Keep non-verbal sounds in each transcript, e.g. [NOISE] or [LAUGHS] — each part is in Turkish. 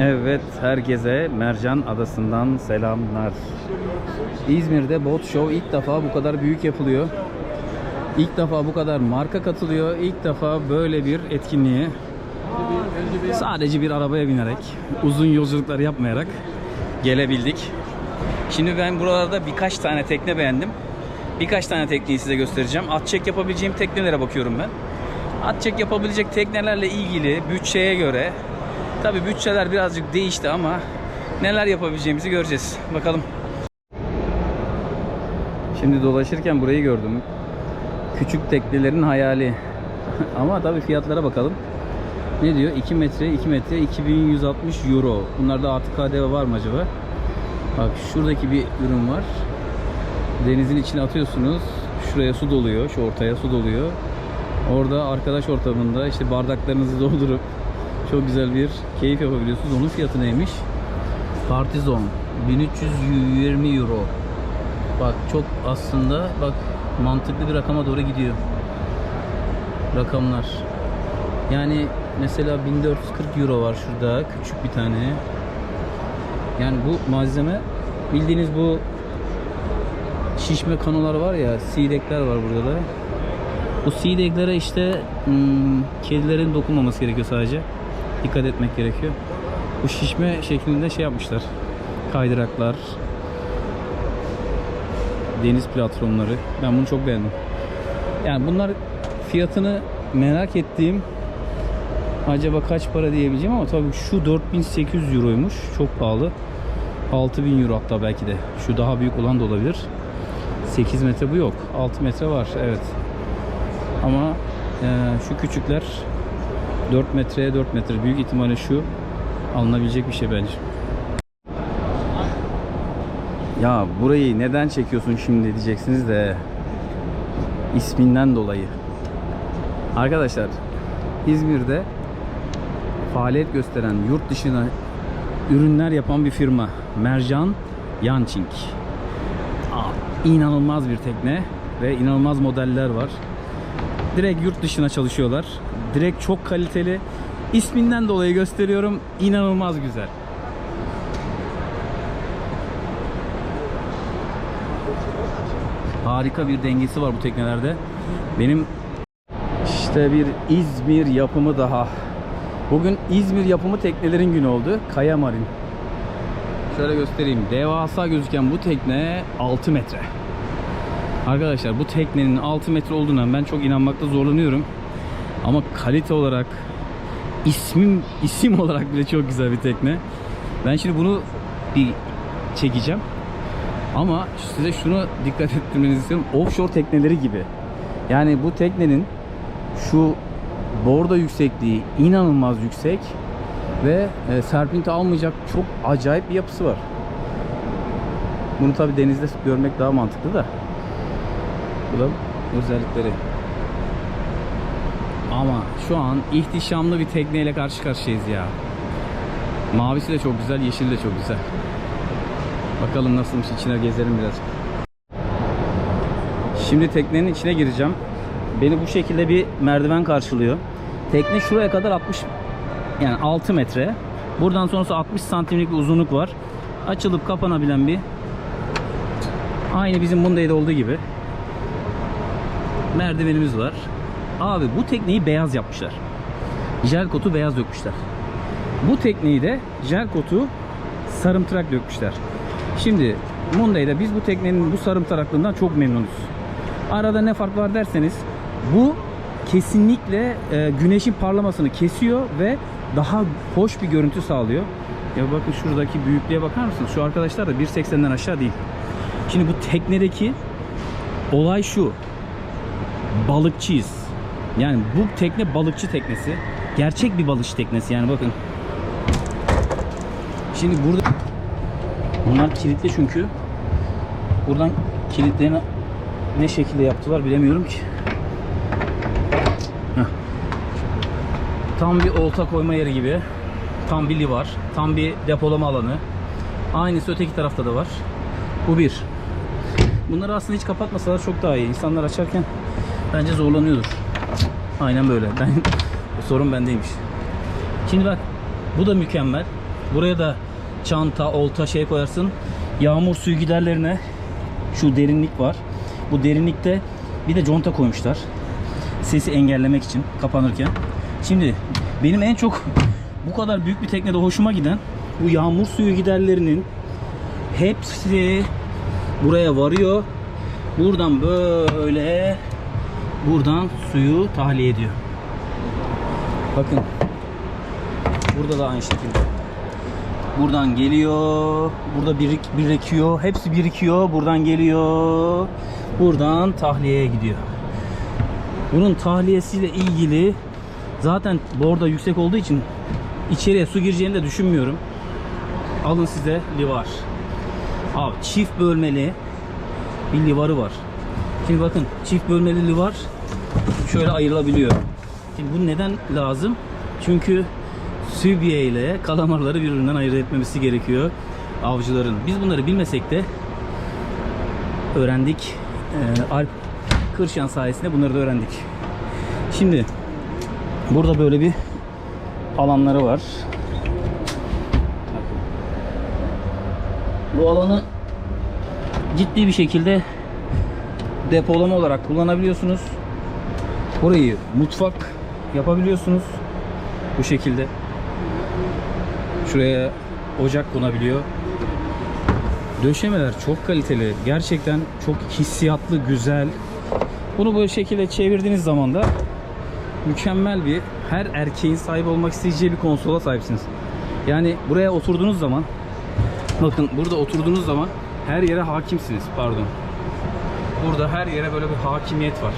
Evet, herkese Mercan Adası'ndan selamlar. İzmir'de Boat Show ilk defa bu kadar büyük yapılıyor. İlk defa bu kadar marka katılıyor. İlk defa böyle bir etkinliğe sadece bir arabaya binerek, uzun yolculuklar yapmayarak gelebildik. Şimdi ben buralarda birkaç tane tekne beğendim. Birkaç tane tekneyi size göstereceğim. At çek yapabileceğim teknelere bakıyorum ben. At çek yapabilecek teknelerle ilgili bütçeye göre Tabi bütçeler birazcık değişti ama neler yapabileceğimizi göreceğiz. Bakalım. Şimdi dolaşırken burayı gördüm. Küçük teknelerin hayali. [LAUGHS] ama tabi fiyatlara bakalım. Ne diyor? 2 metre, 2 metre 2160 euro. Bunlarda artık KDV var mı acaba? Bak şuradaki bir ürün var. Denizin içine atıyorsunuz. Şuraya su doluyor. Şu ortaya su doluyor. Orada arkadaş ortamında işte bardaklarınızı [LAUGHS] doldurup çok güzel bir keyif yapabiliyorsunuz. Onun fiyatı neymiş? Party Zone 1320 euro. Bak çok aslında bak mantıklı bir rakama doğru gidiyor. Rakamlar. Yani mesela 1440 euro var şurada küçük bir tane. Yani bu malzeme bildiğiniz bu şişme kanolar var ya, seedekler var burada da. Bu seedeklere işte hmm, kedilerin dokunmaması gerekiyor sadece. Dikkat etmek gerekiyor. Bu şişme şeklinde şey yapmışlar. Kaydıraklar, deniz platformları. Ben bunu çok beğendim. Yani bunlar fiyatını merak ettiğim acaba kaç para diyebileceğim ama tabii şu 4800 euroymuş. Çok pahalı. 6000 euro hatta belki de. Şu daha büyük olan da olabilir. 8 metre bu yok. 6 metre var. Evet. Ama e, şu küçükler 4 metreye 4 metre. Büyük ihtimalle şu alınabilecek bir şey bence. Ya burayı neden çekiyorsun şimdi diyeceksiniz de isminden dolayı. Arkadaşlar İzmir'de faaliyet gösteren yurt dışına ürünler yapan bir firma Mercan Yançing. Aa, inanılmaz bir tekne ve inanılmaz modeller var. Direkt yurt dışına çalışıyorlar. Direkt çok kaliteli. İsminden dolayı gösteriyorum. İnanılmaz güzel. Harika bir dengesi var bu teknelerde. Benim işte bir İzmir yapımı daha. Bugün İzmir yapımı teknelerin günü oldu. Kaya Marin. Şöyle göstereyim. Devasa gözüken bu tekne 6 metre. Arkadaşlar bu teknenin 6 metre olduğuna ben çok inanmakta zorlanıyorum. Ama kalite olarak ismim isim [LAUGHS] olarak bile çok güzel bir tekne. Ben şimdi bunu bir çekeceğim. Ama size şunu dikkat [LAUGHS] ettirmenizi istiyorum. Offshore tekneleri gibi. Yani bu teknenin şu bordo yüksekliği inanılmaz yüksek ve e, serpinti almayacak çok acayip bir yapısı var. Bunu tabi denizde görmek daha mantıklı da. Bu da özellikleri. Ama şu an ihtişamlı bir tekneyle karşı karşıyayız ya. Mavisi de çok güzel, yeşili de çok güzel. Bakalım nasılmış içine gezelim biraz. Şimdi teknenin içine gireceğim. Beni bu şekilde bir merdiven karşılıyor. Tekne şuraya kadar 60 yani 6 metre. Buradan sonrası 60 santimlik bir uzunluk var. Açılıp kapanabilen bir aynı bizim Munday'da olduğu gibi merdivenimiz var. Abi bu tekneyi beyaz yapmışlar. Jel kotu beyaz dökmüşler. Bu tekneyi de jel kotu sarımtırak dökmüşler. Şimdi Munday'da biz bu teknenin bu sarımtıraklığından çok memnunuz. Arada ne fark var derseniz bu kesinlikle e, güneşin parlamasını kesiyor ve daha hoş bir görüntü sağlıyor. Ya bakın şuradaki büyüklüğe bakar mısınız? Şu arkadaşlar da 1.80'den aşağı değil. Şimdi bu teknedeki olay şu. Balıkçıyız. Yani bu tekne balıkçı teknesi. Gerçek bir balıkçı teknesi yani bakın. Şimdi burada bunlar kilitli çünkü. Buradan kilitlerini ne şekilde yaptılar bilemiyorum ki. Tam bir olta koyma yeri gibi. Tam bir livar. Tam bir depolama alanı. Aynısı öteki tarafta da var. Bu bir. Bunları aslında hiç kapatmasalar çok daha iyi. İnsanlar açarken bence zorlanıyordur. Aynen böyle. Ben sorun bendeymiş. Şimdi bak bu da mükemmel. Buraya da çanta, olta şey koyarsın. Yağmur suyu giderlerine şu derinlik var. Bu derinlikte bir de conta koymuşlar. Sesi engellemek için kapanırken. Şimdi benim en çok bu kadar büyük bir teknede hoşuma giden bu yağmur suyu giderlerinin hepsi buraya varıyor. Buradan böyle buradan suyu tahliye ediyor. Bakın. Burada da aynı şekilde. Buradan geliyor. Burada birik, birikiyor. Hepsi birikiyor. Buradan geliyor. Buradan tahliyeye gidiyor. Bunun tahliyesiyle ilgili zaten borda yüksek olduğu için içeriye su gireceğini de düşünmüyorum. Alın size livar. Abi çift bölmeli bir livarı var. Şimdi bakın çift bölmeli livar şöyle ayrılabiliyor. Şimdi bu neden lazım? Çünkü sübye ile kalamarları birbirinden ayırt etmemesi gerekiyor avcıların. Biz bunları bilmesek de öğrendik. Ee, Alp Kırşan sayesinde bunları da öğrendik. Şimdi burada böyle bir alanları var. Bu alanı ciddi bir şekilde depolama olarak kullanabiliyorsunuz. Burayı mutfak yapabiliyorsunuz. Bu şekilde. Şuraya ocak konabiliyor. Döşemeler çok kaliteli. Gerçekten çok hissiyatlı, güzel. Bunu böyle şekilde çevirdiğiniz zaman da mükemmel bir her erkeğin sahip olmak isteyeceği bir konsola sahipsiniz. Yani buraya oturduğunuz zaman bakın burada oturduğunuz zaman her yere hakimsiniz. Pardon. Burada her yere böyle bir hakimiyet var.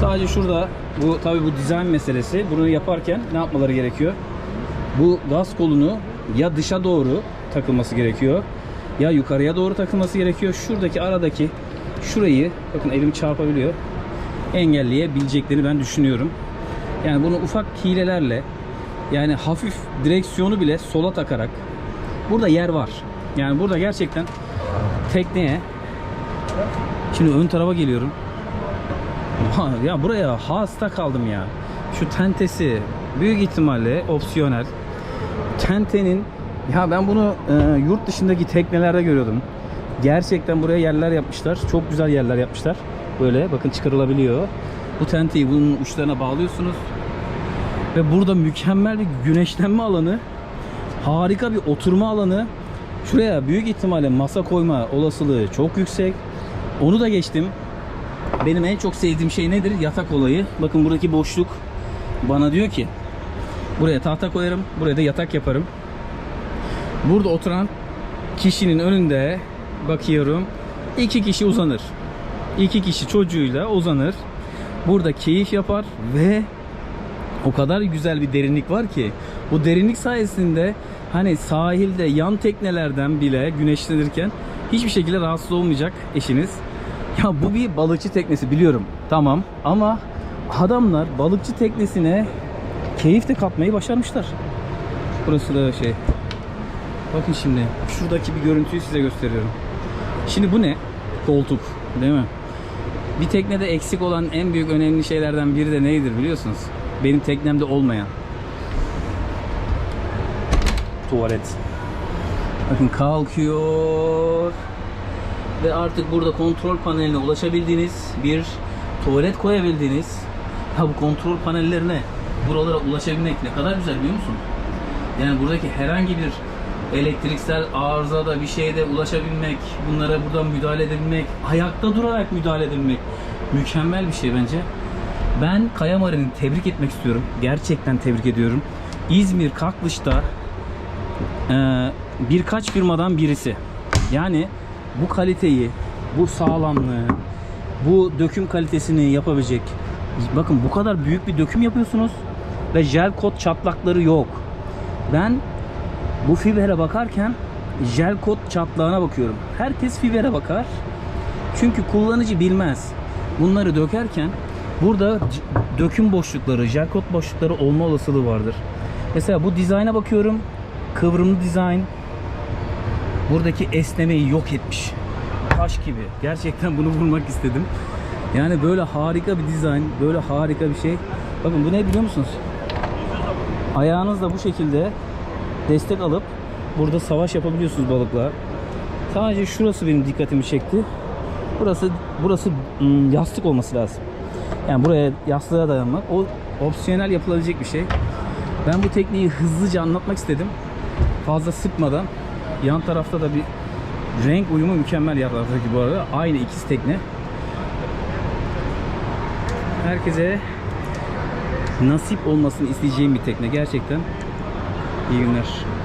Sadece şurada bu tabi bu dizayn meselesi. Bunu yaparken ne yapmaları gerekiyor? Bu gaz kolunu ya dışa doğru takılması gerekiyor ya yukarıya doğru takılması gerekiyor. Şuradaki aradaki şurayı bakın elim çarpabiliyor. Engelleyebileceklerini ben düşünüyorum. Yani bunu ufak hilelerle yani hafif direksiyonu bile sola takarak burada yer var. Yani burada gerçekten tekneye şimdi ön tarafa geliyorum. Ha, ya buraya hasta kaldım ya. Şu tentesi büyük ihtimalle opsiyonel. Tentenin ya ben bunu e, yurt dışındaki teknelerde görüyordum. Gerçekten buraya yerler yapmışlar. Çok güzel yerler yapmışlar. Böyle bakın çıkarılabiliyor. Bu tenteyi bunun uçlarına bağlıyorsunuz. Ve burada mükemmel bir güneşlenme alanı. Harika bir oturma alanı. Şuraya büyük ihtimalle masa koyma olasılığı çok yüksek. Onu da geçtim. Benim en çok sevdiğim şey nedir? Yatak olayı. Bakın buradaki boşluk bana diyor ki buraya tahta koyarım, buraya da yatak yaparım. Burada oturan kişinin önünde bakıyorum iki kişi uzanır. İki kişi çocuğuyla uzanır. Burada keyif yapar ve o kadar güzel bir derinlik var ki bu derinlik sayesinde hani sahilde yan teknelerden bile güneşlenirken hiçbir şekilde rahatsız olmayacak eşiniz. Ya bu bir balıkçı teknesi biliyorum. Tamam ama adamlar balıkçı teknesine keyif de katmayı başarmışlar. Burası da şey. Bakın şimdi şuradaki bir görüntüyü size gösteriyorum. Şimdi bu ne? Koltuk değil mi? Bir teknede eksik olan en büyük önemli şeylerden biri de neydir biliyorsunuz? Benim teknemde olmayan. Tuvalet. Bakın kalkıyor. Ve artık burada kontrol paneline ulaşabildiğiniz bir tuvalet koyabildiğiniz ha bu kontrol panellerine buralara ulaşabilmek ne kadar güzel biliyor musun? Yani buradaki herhangi bir elektriksel arızada bir şeyde ulaşabilmek, bunlara buradan müdahale edebilmek, ayakta durarak müdahale edebilmek mükemmel bir şey bence. Ben Kaya Marin'i tebrik etmek istiyorum. Gerçekten tebrik ediyorum. İzmir Kaklış'ta eee, birkaç firmadan birisi. Yani bu kaliteyi, bu sağlamlığı, bu döküm kalitesini yapabilecek. Bakın bu kadar büyük bir döküm yapıyorsunuz ve jel kot çatlakları yok. Ben bu fibere bakarken jel kot çatlağına bakıyorum. Herkes fibere bakar. Çünkü kullanıcı bilmez. Bunları dökerken burada döküm boşlukları, jel kot boşlukları olma olasılığı vardır. Mesela bu dizayna bakıyorum. Kıvrımlı dizayn. Buradaki esnemeyi yok etmiş. Taş gibi. Gerçekten bunu vurmak istedim. Yani böyle harika bir dizayn, böyle harika bir şey. Bakın bu ne biliyor musunuz? Ayağınızla bu şekilde destek alıp burada savaş yapabiliyorsunuz balıkla. Sadece şurası benim dikkatimi çekti. Burası burası ım, yastık olması lazım. Yani buraya yastığa dayanmak o opsiyonel yapılabilecek bir şey. Ben bu tekniği hızlıca anlatmak istedim. Fazla sıkmadan. Yan tarafta da bir renk uyumu mükemmel yan taraftaki bu arada. Aynı ikiz tekne. Herkese nasip olmasını isteyeceğim bir tekne gerçekten. İyi günler.